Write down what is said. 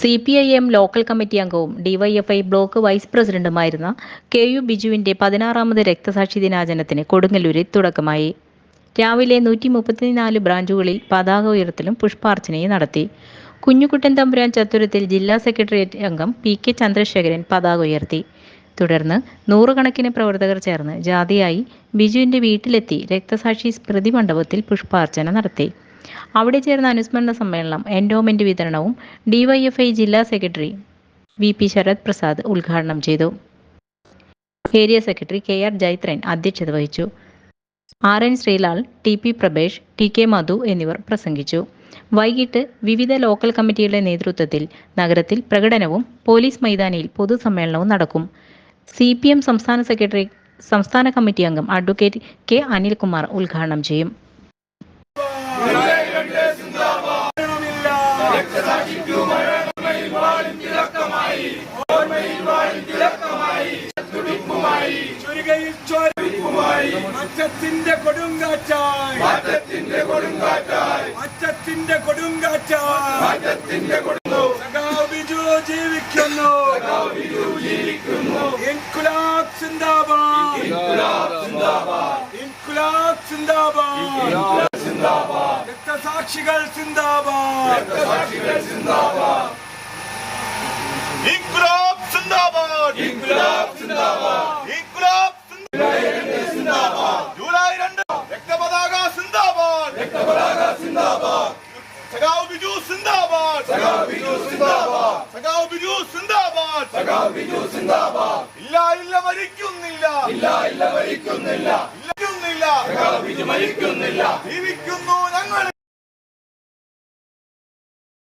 C P I M local committee അംഗവും DYFI block vice പ്രസിഡന്റുമായിരുന്ന K U ബിജുവിന്റെ പതിനാറാമത് രക്തസാക്ഷി ദിനാചരണത്തിന് കൊടുങ്ങല്ലൂരിൽ തുടക്കമായി. രാവിലെ നൂറ്റി മുപ്പത്തിനാല് ബ്രാഞ്ചുകളിൽ പതാക ഉയർത്തലും പുഷ്പാർച്ചനയും നടത്തി. കുഞ്ഞുകുട്ടൻ തമ്പുരാൻ ചത്തുരത്തിൽ ജില്ലാ സെക്രട്ടേറിയറ്റ് അംഗം പി കെ ചന്ദ്രശേഖരൻ പതാക ഉയർത്തി. തുടർന്ന് നൂറുകണക്കിന് പ്രവർത്തകർ ചേർന്ന് ജാതിയായി ബിജുവിന്റെ വീട്ടിലെത്തി രക്തസാക്ഷി സ്മൃതി മണ്ഡപത്തിൽ പുഷ്പാർച്ചന നടത്തി. അവിടെ ചേർന്ന അനുസ്മരണ സമ്മേളനം എൻഡോമെന്റ് വിതരണവും ഡിവൈഎഫ്ഐ ജില്ലാ secretary V P Sarath Prasad ഉദ്ഘാടനം ചെയ്തു. Area secretary K R Jaithran അധ്യക്ഷത വഹിച്ചു. R N Sreelal T P Prabhesh T K Madhu എന്നിവർ പ്രസംഗിച്ചു. വൈകിട്ട് വിവിധ ലോക്കൽ കമ്മിറ്റികളുടെ നേതൃത്വത്തിൽ നഗരത്തിൽ പ്രകടനവും പോലീസ് മൈതാനിയിൽ പൊതുസമ്മേളനവും നടക്കും. സി പി എം സംസ്ഥാന സെക്രട്ടറി സംസ്ഥാന കമ്മിറ്റി അംഗം അഡ്വക്കേറ്റ് കെ അനിൽകുമാർ ഉദ്ഘാടനം ചെയ്യും. അച്ചത്തിന്റെ കൊടുങ്കാറ്റായി അച്ചത്തിന്റെ കൊടുങ്കാറ്റായി അച്ചത്തിന്റെ കൊടുങ്കാറ്റായി മാറ്റത്തിന്റെ കൊടുങ്കാറ്റ് ബിജു ജീവിക്കുന്നു ഇൻകുലാബ് സിന്ദാബാദ് ഇൻകുലാബ് സിന്ദാബാദ് രക്തസാക്ഷികൾ സിന്ദാബാദ് ഇൻകുലാബ് സിന്ദാബാദ്. ഇൻകുലാബ് സിന്ദാബാദ്. ഇൻകുലാബ് സിന്ദാബാദ്. ജൂലൈ രണ്ട്. രക്തപതാക സിന്ദാബാദ്. രക്തപതാക സിന്ദാബാദ്. സഖാവ് ബിജു സിന്ദാബാദ്. സഖാവ് ബിജു സിന്ദാബാദ്. സഖാവ് ബിജു സിന്ദാബാദ്. സഖാവ് ബിജു സിന്ദാബാദ്. ഇല്ല ഇല്ല മരിക്കുന്നില്ല. ഇല്ല ഇല്ല മരിക്കുന്നില്ല. മരിക്കുന്നില്ല. സഖാവ് ബിജു മരിക്കുന്നില്ല.